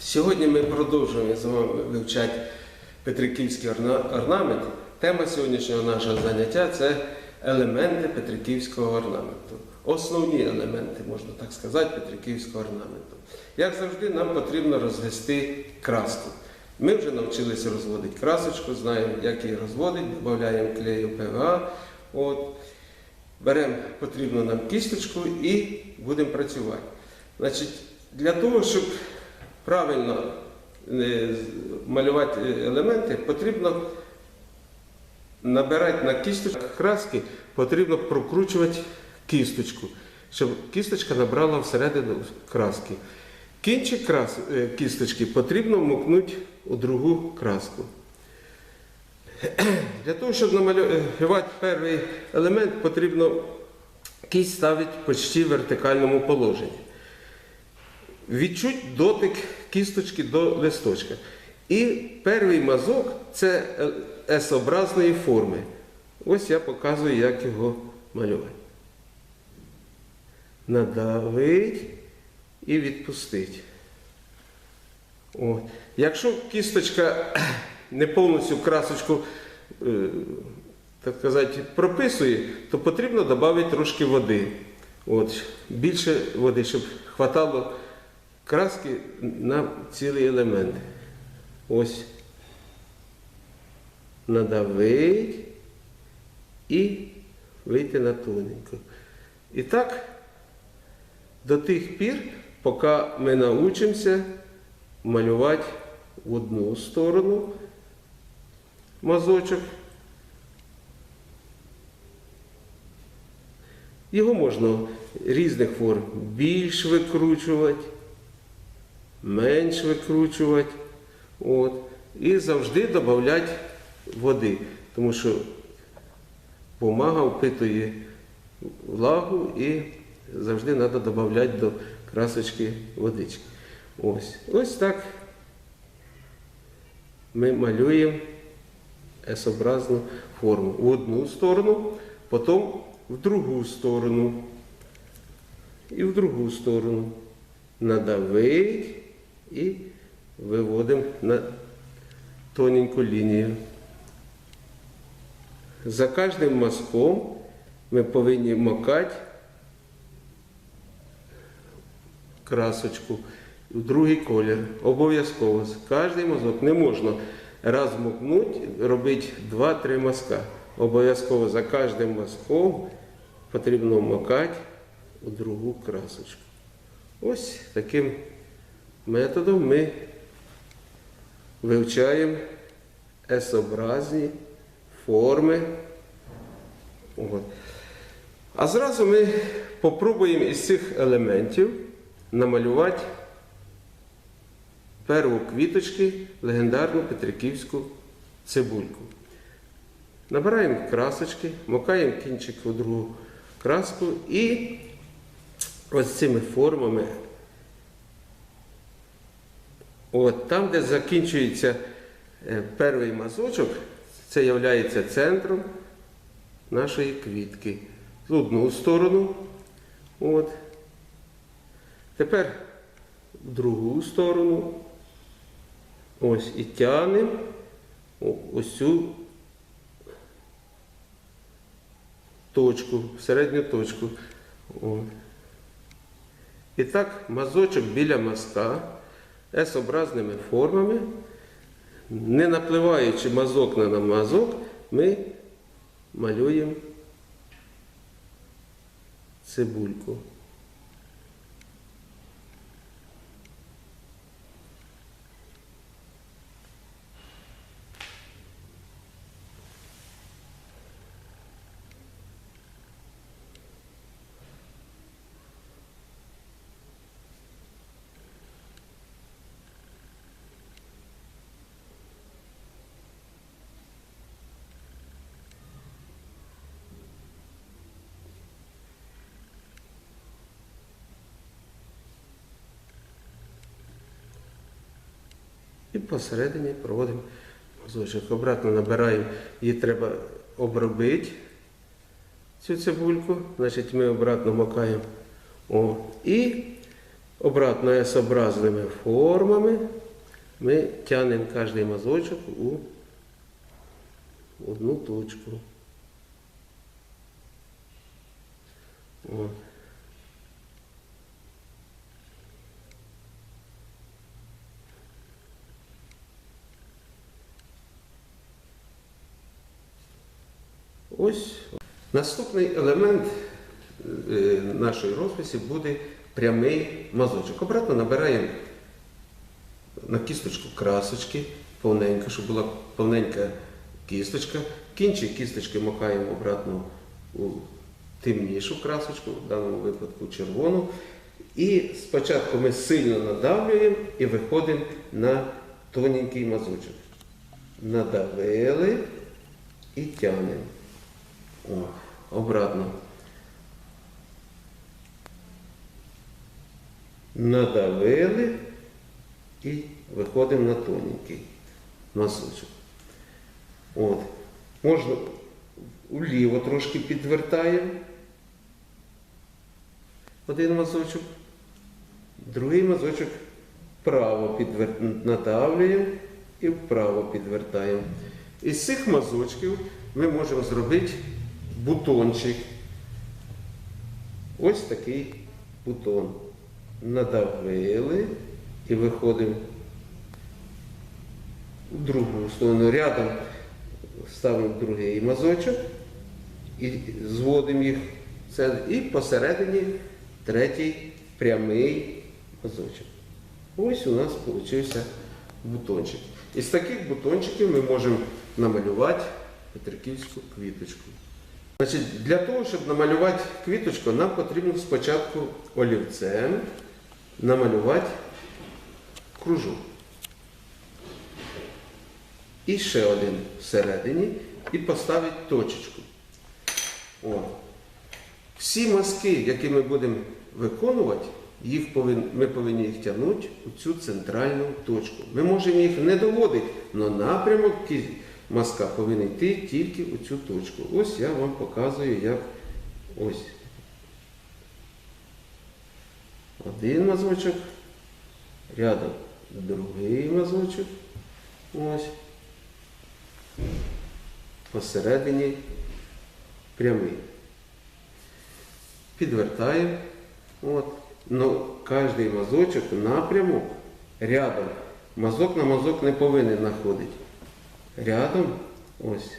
Сьогодні ми продовжуємо з вами вивчати Петриківський орна- орнамент. Тема сьогоднішнього нашого заняття це елементи Петриківського орнаменту. Основні елементи, можна так сказати, Петриківського орнаменту. Як завжди, нам потрібно розвести краску. Ми вже навчилися розводити красочку, знаємо, як її розводити, додаємо клею ПВА. От. Беремо потрібну нам кісточку і будемо працювати. Значить, для того, щоб правильно е, малювати елементи, потрібно набирати на кісточку краски, потрібно прокручувати кісточку, щоб кісточка набрала всередину краски. Кінчик крас, е, кісточки потрібно мокнути у другу краску. Для того, щоб намалювати перший елемент, потрібно кість ставити почти в вертикальному положенні. Відчуть дотик кісточки до листочка. І перший мазок це S-образної форми. Ось я показую, як його малювати. Надавить і відпустить. От. Якщо кісточка не повністю красочку, е, так сказати, прописує, то потрібно додати трошки води. От. Більше води, щоб хватало краски на цілий елемент. Ось. Надавить і вийти на тоненько. І так, до тих пір, поки ми навчимося малювати в одну сторону мазочок. Його можна різних форм більш викручувати, менш викручувати. От. І завжди додати води, тому що бумага впитує влагу і завжди треба додати до красочки водички. Ось. Ось так ми малюємо S-образну форму в одну сторону, потім в другу сторону. І в другу сторону. Надавить і виводимо на тоненьку лінію. За кожним мазком ми повинні макати красочку в другий колір. Обов'язково. Кожний мазок не можна раз мокнути, робити 2-3 мазка. Обов'язково за кожним мазком потрібно макати у другу красочку. Ось таким методом ми вивчаємо S-образні форми. От. А зразу ми попробуємо із цих елементів намалювати перву квіточки легендарну Петриківську цибульку. Набираємо красочки, макаємо кінчик у другу краску і ось цими формами, от там, де закінчується е, перший мазочок, це є центром нашої квітки. В одну сторону. От. Тепер в другу сторону. Ось і тягнемо ось цю точку, середню точку. О. І так, мазочок біля мазка S-образними формами, не напливаючи мазок на мазок, ми малюємо цибульку. І посередині проводимо мазочок. Обратно набираємо, її треба обробити, цю цибульку. Значить, ми обратно макаємо. О. І обратно S-образними формами ми тягнемо кожен мазочок у одну точку. О. Ось наступний елемент е, нашої розписі буде прямий мазочок. Обратно набираємо на кісточку красочки, повненько, щоб була повненька кісточка. Кінчик кісточки макаємо обратно у темнішу красочку, в даному випадку червону. І спочатку ми сильно надавлюємо і виходимо на тоненький мазочок. Надавили і тягнемо. О, обратно. Надавили і виходимо на тоненький мазочок. От. Можна вліво трошки підвертаємо. Один мазочок, другий мазочок вправо підвер... надавлюємо і вправо підвертаємо. Із цих мазочків ми можемо зробити бутончик. Ось такий бутон. Надавили і виходимо в другу сторону. Рядом ставимо другий мазочок і зводимо їх. І посередині третій прямий мазочок. Ось у нас вийшов бутончик. Із таких бутончиків ми можемо намалювати петриківську квіточку. Значить, Для того, щоб намалювати квіточку, нам потрібно спочатку олівцем намалювати кружок. І ще один всередині і поставити точечку. О. Всі мазки, які ми будемо виконувати, їх повин- ми повинні їх тягнути у цю центральну точку. Ми можемо їх не доводити, але напрямок мазка повинен йти тільки у цю точку. Ось я вам показую, як ось. Один мазочок, рядом другий мазочок. Ось. Посередині прямий. Підвертаємо. От. Но кожний мазочок напрямок рядом. Мазок на мазок не повинен знаходити. Рядом ось.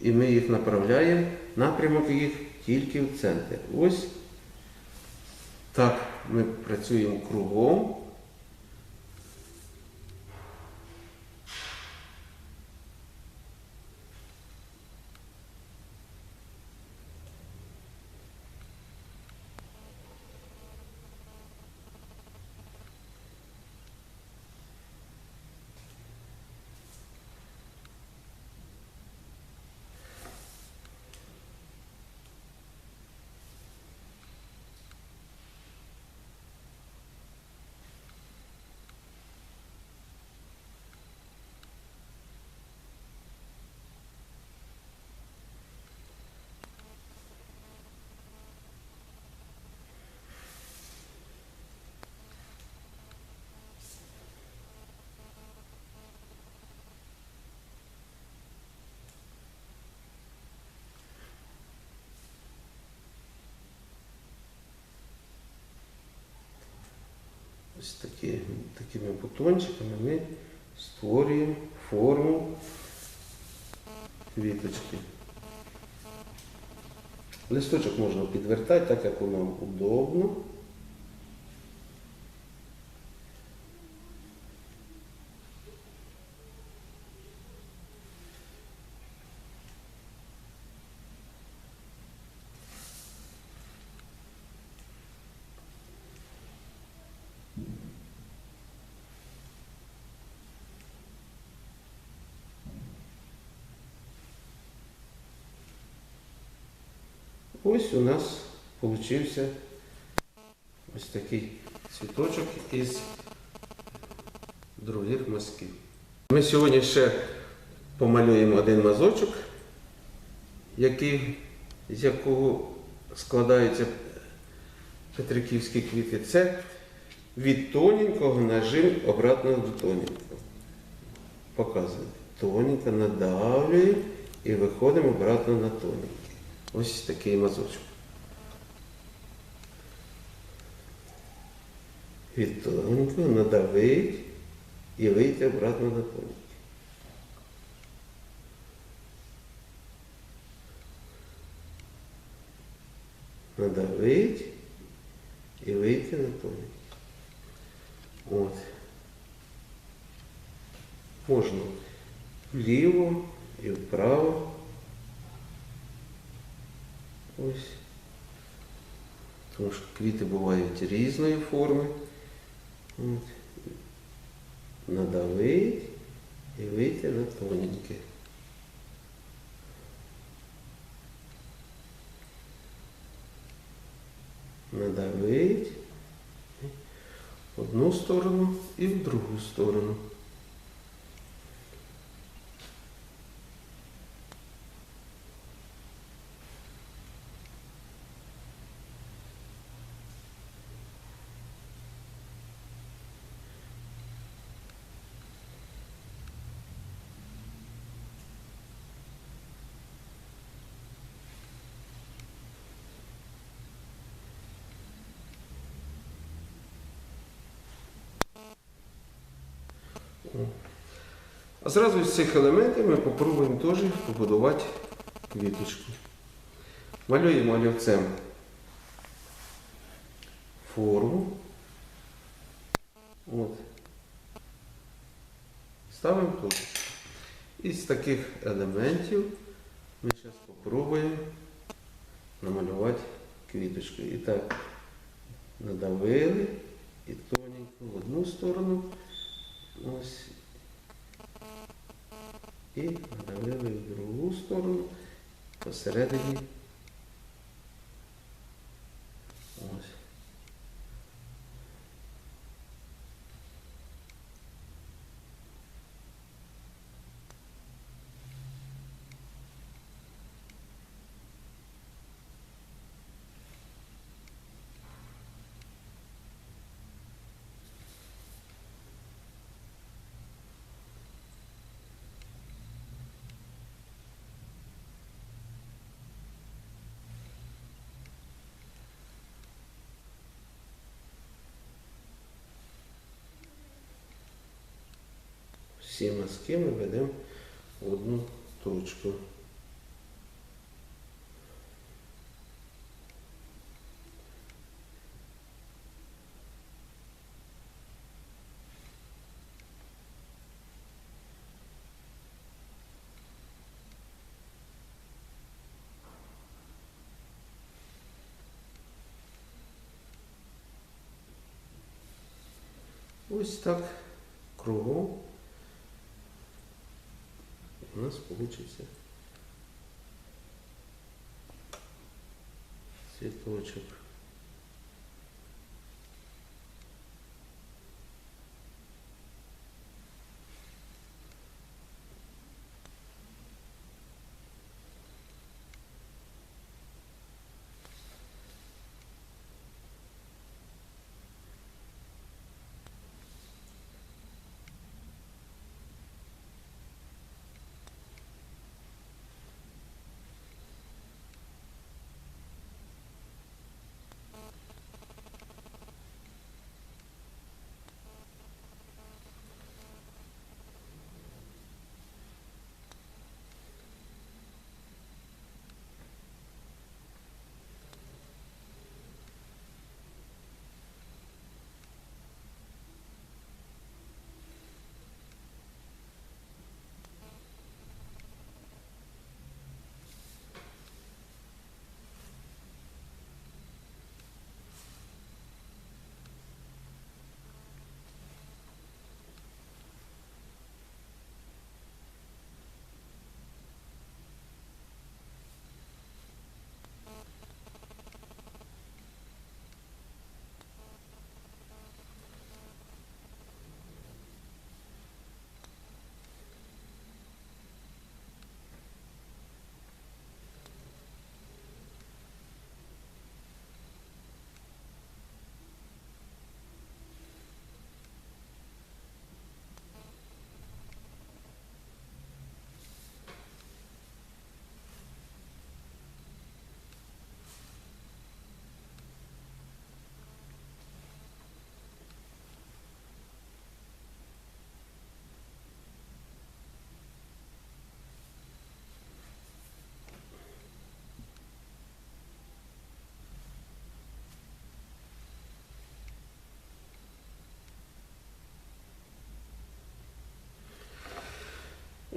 І ми їх направляємо, напрямок їх тільки в центр. Ось так ми працюємо кругом. Ось такі, такими бутончиками ми створюємо форму квіточки. Листочок можна підвертати так, як воно удобно. Ось у нас получився ось такий цвіточок із других мазків. Ми сьогодні ще помалюємо один мазочок, який, з якого складаються петриківські квіти. Це від тоненького нажим обратно до тоненького. Показує. Тоненько надавлюємо і виходимо обратно на тоненький. Ось такий мазочок. Від тоненького надавить і вийти обратно на тоненький. Надавить і вийти на тоненький. От. Можна вліво і вправо. Ось. Тому що квіти бувають різної форми. Надавить і вийти на тоненьке. Надавить одну сторону і в другу сторону. А зразу з цих елементів ми попробуємо теж побудувати квіточку. Малюємо олівцем форму. От. Ставимо тут. Із таких елементів ми зараз спробуємо намалювати квіточку. І так, надавили і тоненько в одну сторону. Ось і надавили в другу сторону посередині. Ось. Всі мазки ми ведемо в одну точку. Ось так кругом у нас получится цветочек.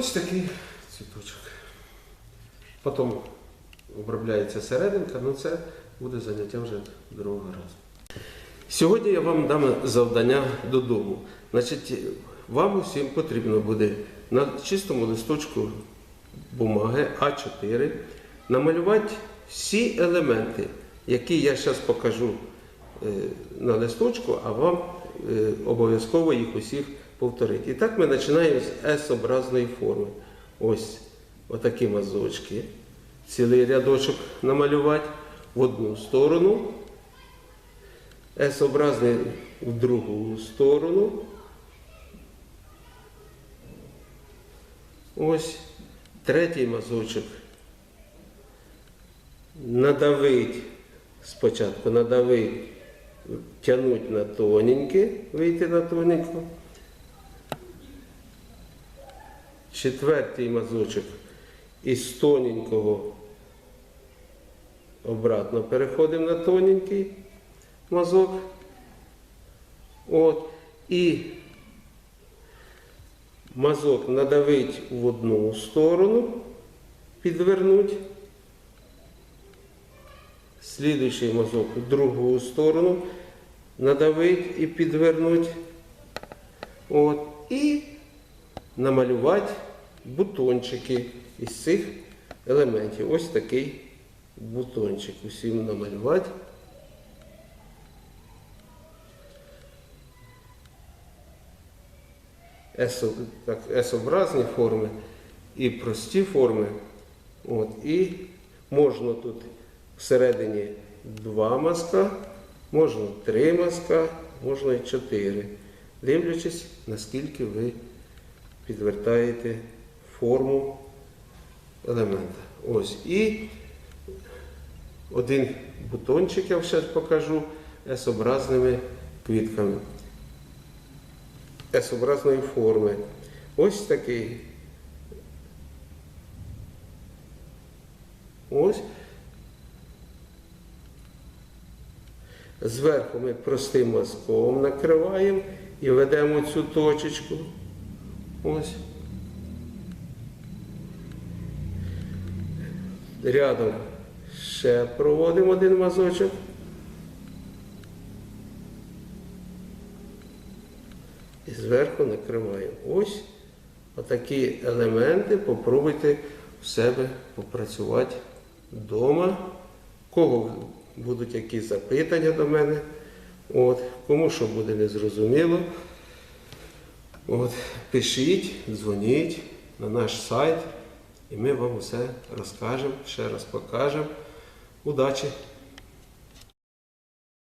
Ось такий цвіточок. Потім обробляється серединка, ну це буде заняття вже другого разу. Сьогодні я вам дам завдання додому. Значить, вам усім потрібно буде на чистому листочку бумаги А4 намалювати всі елементи, які я зараз покажу е, на листочку, а вам е, обов'язково їх усіх повторити. І так ми починаємо з S-образної форми. Ось отакі мазочки. Цілий рядочок намалювати в одну сторону. S-образний в другу сторону. Ось третій мазочок. Надавить спочатку, надавить, тягнуть на тоненьке, вийти на тоненьку. Четвертий мазочок із тоненького обратно переходимо на тоненький мазок. От. І мазок надавить в одну сторону, підвернуть. Слідуючий мазок в другу сторону надавить і підвернуть. От. І намалювати бутончики із цих елементів. Ось такий бутончик. Усім намалювати. С- так, S-образні форми і прості форми. От, і можна тут всередині два мазка, можна три мазка, можна і чотири. Дивлячись, наскільки ви підвертаєте форму елемента. Ось. І один бутончик я зараз покажу S-образними квітками. S-образної форми. Ось такий. Ось. Зверху ми простим мазком накриваємо і ведемо цю точечку. Ось. Рядом ще проводимо один мазочок. І зверху накриваємо. Ось отакі елементи попробуйте в себе попрацювати вдома. Кого будуть якісь запитання до мене, от, кому що буде незрозуміло. От, пишіть, дзвоніть на наш сайт, і ми вам усе розкажемо, ще раз покажемо. Удачі!